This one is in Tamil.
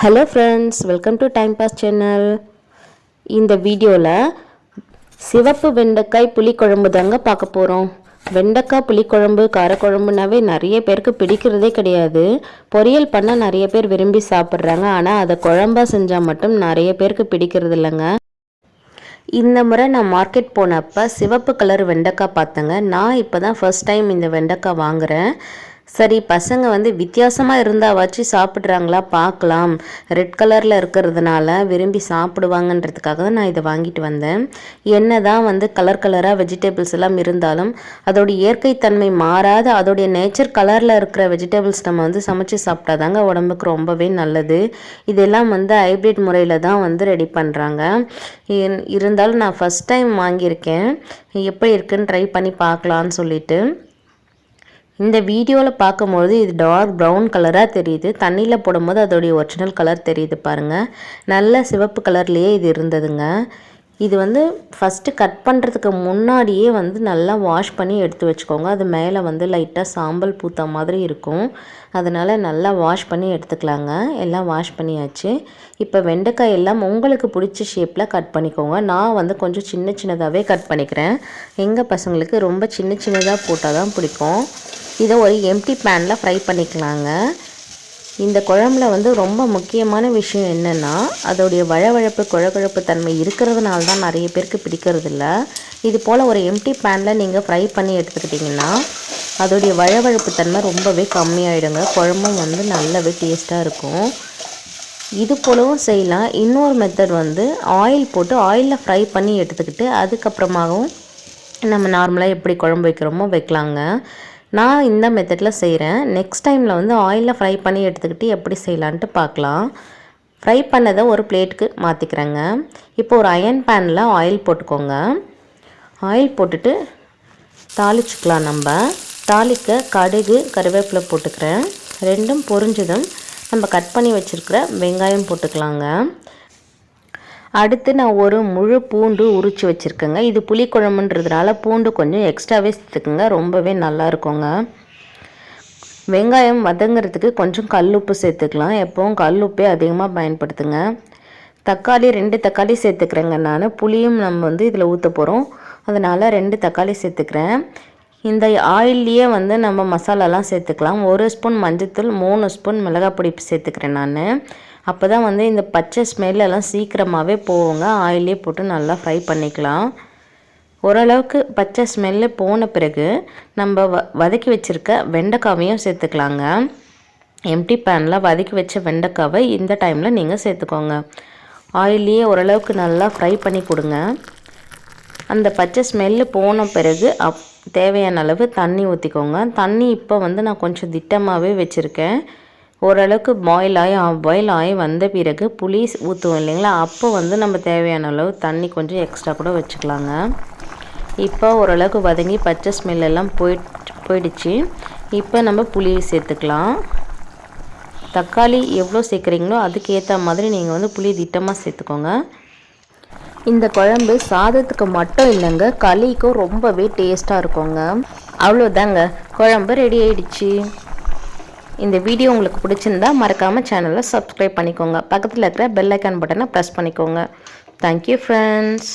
Hello friends welcome to time pass channel இந்த வீடியோவில் சிவப்பு வெண்டைக்காய் புளிக்குழம்பு தாங்க பார்க்க போகிறோம் வெண்டைக்காய் புளிக்குழம்பு காரக்குழம்புனாவே நிறைய பேருக்கு பிடிக்கிறதே கிடையாது. பொரியல் பண்ணால் நிறைய பேர் விரும்பி சாப்பிட்றாங்க. ஆனால் அதை குழம்பா செஞ்சால் மட்டும் நிறைய பேருக்கு பிடிக்கிறது இல்லைங்க. இந்த முறை நான் மார்க்கெட் போனப்போ சிவப்பு கலர் வெண்டைக்காய் பார்த்தேங்க. நான் இப்போ தான் ஃபர்ஸ்ட் டைம் இந்த வெண்டைக்காய் வாங்குகிறேன் சரி பசங்க வந்து வித்தியாசமாக இருந்தாவாச்சு சாப்பிட்றாங்களா? பார்க்கலாம். ரெட் கலரில் இருக்கிறதுனால விரும்பி சாப்பிடுவாங்கன்றதுக்காக தான் நான் இதை வாங்கிட்டு வந்தேன். என்ன தான் வந்து கலர் கலராக வெஜிடபிள்ஸ் எல்லாம் இருந்தாலும் அதோடைய இயற்கைத்தன்மை மாறாத அதோடைய நேச்சர் கலரில் இருக்கிற வெஜிடபிள்ஸ் நம்ம வந்து சமைச்சு சாப்பிட்டாதாங்க உடம்புக்கு ரொம்பவே நல்லது. இதெல்லாம் வந்து ஹைப்ரிட் முறையில் தான் வந்து ரெடி பண்ணுறாங்க இருந்தாலும் நான் ஃபஸ்ட் டைம் வாங்கியிருக்கேன். எப்படி இருக்குன்னு ட்ரை பண்ணி பார்க்கலான்னு சொல்லிட்டு. இந்த வீடியோவில் பார்க்கும்பொழுது இது டார்க் ப்ரௌன் கலராக தெரியுது. தண்ணியில் போடும்போது அதோடைய ஒரிஜினல் கலர் தெரியுது பாருங்கள் நல்ல சிவப்பு கலர்லேயே இது இருந்ததுங்க. இது வந்து ஃபஸ்ட்டு கட் பண்ணுறதுக்கு முன்னாடியே வந்து நல்லா வாஷ் பண்ணி எடுத்து வச்சுக்கோங்க. அது மேலே வந்து லைட்டாக சாம்பல் பூத்த மாதிரி இருக்கும். அதனால் நல்லா வாஷ் பண்ணி எடுத்துக்கலாங்க. எல்லாம் வாஷ் பண்ணியாச்சு. இப்போ வெண்டைக்காய் எல்லாம் உங்களுக்கு பிடிச்ச ஷேப்பில் கட் பண்ணிக்கோங்க. நான் வந்து கொஞ்சம் சின்ன சின்னதாகவே கட் பண்ணிக்கிறேன். எங்கள் பசங்களுக்கு ரொம்ப சின்ன சின்னதாக போட்டால் தான் பிடிக்கும். இதை ஒரு எம்டி பேனில் ஃப்ரை பண்ணிக்கலாங்க. இந்த குழம்புல வந்து ரொம்ப முக்கியமான விஷயம் என்னென்னா அதோடைய வழவழப்பு குழகுழப்பு தன்மை இருக்கிறதுனால தான் நிறைய பேருக்கு பிடிக்கிறதில்ல. இது போல் ஒரு எம்டி பேனில் நீங்கள் ஃப்ரை பண்ணி எடுத்துக்கிட்டிங்கன்னா அதோடைய வழவழப்பு தன்மை ரொம்பவே கம்மியாயிடுங்க. குழம்பும் வந்து நல்லாவே டேஸ்ட்டாக இருக்கும். இது போலவும் செய்யலாம். இன்னொரு மெத்தட் வந்து ஆயில் போட்டு ஆயிலில் ஃப்ரை பண்ணி எடுத்துக்கிட்டு அதுக்கப்புறமாகவும் நம்ம நார்மலாக எப்படி குழம்பு வைக்கிறோமோ வைக்கலாங்க. நான் இந்த மெத்தடில் செய்கிறேன் நெக்ஸ்ட் டைமில் வந்து ஆயிலில் ஃப்ரை பண்ணி எடுத்துக்கிட்டு எப்படி செய்யலான்ட்டு பார்க்கலாம். ஃப்ரை பண்ணதை ஒரு பிளேட்டுக்கு மாற்றிக்கிறேங்க இப்போ ஒரு அயன் பேனில் ஆயில் போட்டுக்கோங்க. ஆயில் போட்டுட்டு தாளிச்சுக்கலாம் நம்ம. தாளிக்க கடுகு கருவேப்பிலை போட்டுக்கிறேன். ரெண்டும் பொரிஞ்சதும் நம்ம கட் பண்ணி வச்சுருக்கிற வெங்காயம் போட்டுக்கலாங்க. அடுத்து நான் ஒரு முழு பூண்டு உரித்து வச்சுருக்கேங்க. இது புளிக்குழம்புன்றதுனால பூண்டு கொஞ்சம் எக்ஸ்ட்ராவே சேர்த்துக்குங்க. ரொம்பவே நல்லா இருக்குங்க. வெங்காயம் வதங்கிறதுக்கு கொஞ்சம் கல் உப்பு சேர்த்துக்கலாம். எப்போவும் கல் உப்பே அதிகமாக பயன்படுத்துங்க. தக்காளி ரெண்டு தக்காளி சேர்த்துக்கிறேங்க நான். புளியும் நம்ம வந்து இதில் ஊற்ற போகிறோம் அதனால் ரெண்டு தக்காளி சேர்த்துக்கிறேன். இந்த ஆயில்லையே வந்து நம்ம மசாலாலாம் சேர்த்துக்கலாம். ஒரு ஸ்பூன் மஞ்சத்தூள் மூணு ஸ்பூன் மிளகாய் பொடி சேர்த்துக்கிறேன் நான். அப்போ தான் வந்து இந்த பச்சை ஸ்மெல்லெல்லாம் சீக்கிரமாகவே போவோங்க ஆயிலே போட்டு நல்லா ஃப்ரை பண்ணிக்கலாம். ஓரளவுக்கு பச்சை ஸ்மெல்லு போன பிறகு நம்ம வ வதக்கி வச்சுருக்க வெண்டைக்காவையும் சேர்த்துக்கலாங்க. எம்டி பேனில் வதக்கி வச்ச வெண்டைக்காவை இந்த டைமில் நீங்கள் சேர்த்துக்கோங்க. ஆயிலே ஓரளவுக்கு நல்லா ஃப்ரை பண்ணி கொடுங்க. அந்த பச்சை ஸ்மெல்லு போன பிறகு அப் தேவையான அளவு தண்ணி ஊற்றிக்கோங்க தண்ணி இப்போ வந்து நான் கொஞ்சம் திட்டமாகவே வச்சுருக்கேன். ஓரளவுக்கு பாயில் ஆகி பாயில் ஆகி வந்த பிறகு புளி ஊற்றுவோம் இல்லைங்களா? அப்போ வந்து நம்ம தேவையான அளவு தண்ணி கொஞ்சம் எக்ஸ்ட்ரா கூட வச்சுக்கலாங்க. இப்போ ஓரளவுக்கு வதங்கி பச்சை ஸ்மெல் எல்லாம் போய் போயிடுச்சு. இப்போ நம்ம புளி சேர்த்துக்கலாம். தக்காளி எவ்வளோ சேர்க்குறீங்களோ அதுக்கேற்ற மாதிரி நீங்கள் வந்து புளி திட்டமாக சேர்த்துக்கோங்க. இந்த குழம்பு சாதத்துக்கு மட்டும் இல்லைங்க களிக்கும் ரொம்பவே டேஸ்ட்டாக இருக்குங்க. அவ்வளோதாங்க. குழம்பு ரெடி ஆயிடுச்சு. இந்த வீடியோ உங்களுக்கு பிடிச்சிருந்தா மறக்காமல் சேனலை சப்ஸ்கிரைப் பண்ணிக்கோங்க. பக்கத்தில் இருக்கிற பெல் ஐக்கான் பட்டனை ப்ரெஸ் பண்ணிக்கோங்க. Thank you friends